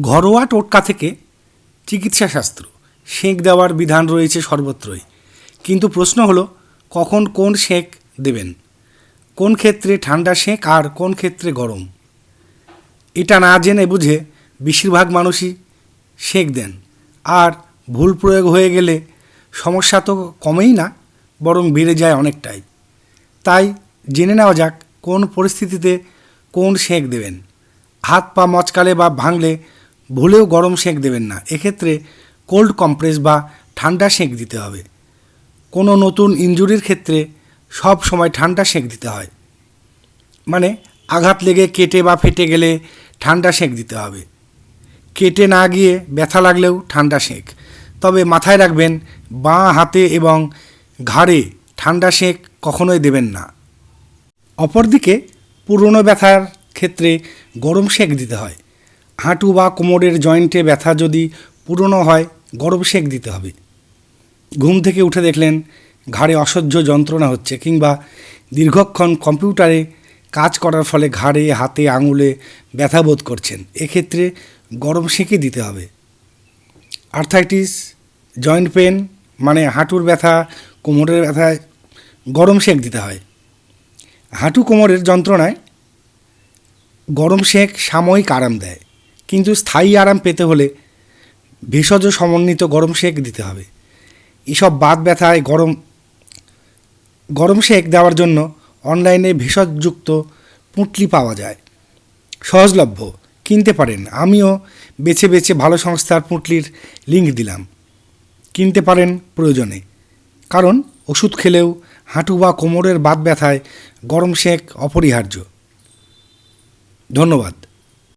ঘরোয়া টোটকা থেকে চিকিৎসা শাস্ত্র সেঁক দেওয়ার বিধান রয়েছে সর্বত্রই। কিন্তু প্রশ্ন হলো, কখন কোন সেঁক দেবেন? কোন ক্ষেত্রে ঠান্ডা সেঁক আর কোন ক্ষেত্রে গরম? এটা না জেনে বুঝে বেশিরভাগ মানুষই সেঁক দেন। আর ভুল প্রয়োগ হয়ে গেলে সমস্যা তো কমেই না, বরং বেড়ে যায় অনেকটাই। তাই জেনে নেওয়া যাক কোন পরিস্থিতিতে কোন সেঁক দেবেন। হাত পা মচকালে বা ভাঙলে ভুলেও গরম সেঁক দেবেন না। এক্ষেত্রে কোল্ড কম্প্রেস বা ঠান্ডা সেঁক দিতে হবে। কোনো নতুন ইনজুরির ক্ষেত্রে সব সময় ঠান্ডা সেঁক দিতে হয়। মানে আঘাত লেগে কেটে বা ফেটে গেলে ঠান্ডা সেঁক দিতে হবে। কেটে না গিয়ে ব্যথা লাগলেও ঠান্ডা সেঁক। তবে মাথায় রাখবেন, বাঁ হাতে এবং ঘাড়ে ঠান্ডা সেঁক কখনোই দেবেন না। অপরদিকে পুরনো ব্যথার ক্ষেত্রে গরম সেঁক দিতে হয়। হাঁটু বা কোমরের জয়েন্টে ব্যথা যদি পুরনো হয় গরম সেঁক দিতে হবে। ঘুম থেকে উঠে দেখলেন ঘাড়ে অসহ্য যন্ত্রণা হচ্ছে কিংবা দীর্ঘক্ষণ কম্পিউটারে কাজ করার ফলে ঘাড়ে, হাতে, আঙুলে ব্যথা বোধ করছেন। এক্ষেত্রে গরম সেঁকে দিতে হবে। আর্থাইটিস, জয়েন্ট পেন মানে হাঁটুর ব্যথা, কোমরের ব্যথায় গরম সেঁক দিতে হয়। হাঁটু কোমরের যন্ত্রণায় গরম সেঁক সাময়িক আরাম দেয়। কিন্তু স্থায়ী আরাম পেতে হলে ভেষজ সমন্বিত গরম সেঁক দিতে হবে। এসব বাত ব্যথায় গরম গরম সেঁক দেওয়ার জন্য অনলাইনে ভেষজযুক্ত পুঁটলি পাওয়া যায়। সহজলভ্য। কিনতে পারেন। আমিও বেছে বেছে ভালো সংস্থার পুঁটলির লিঙ্ক দিলাম। কিনতে পারেন প্রয়োজনে। কারণ ওষুধ খেলেও হাঁটু বা কোমরের বাত ব্যথায় গরম সেঁক অপরিহার্য। ধন্যবাদ।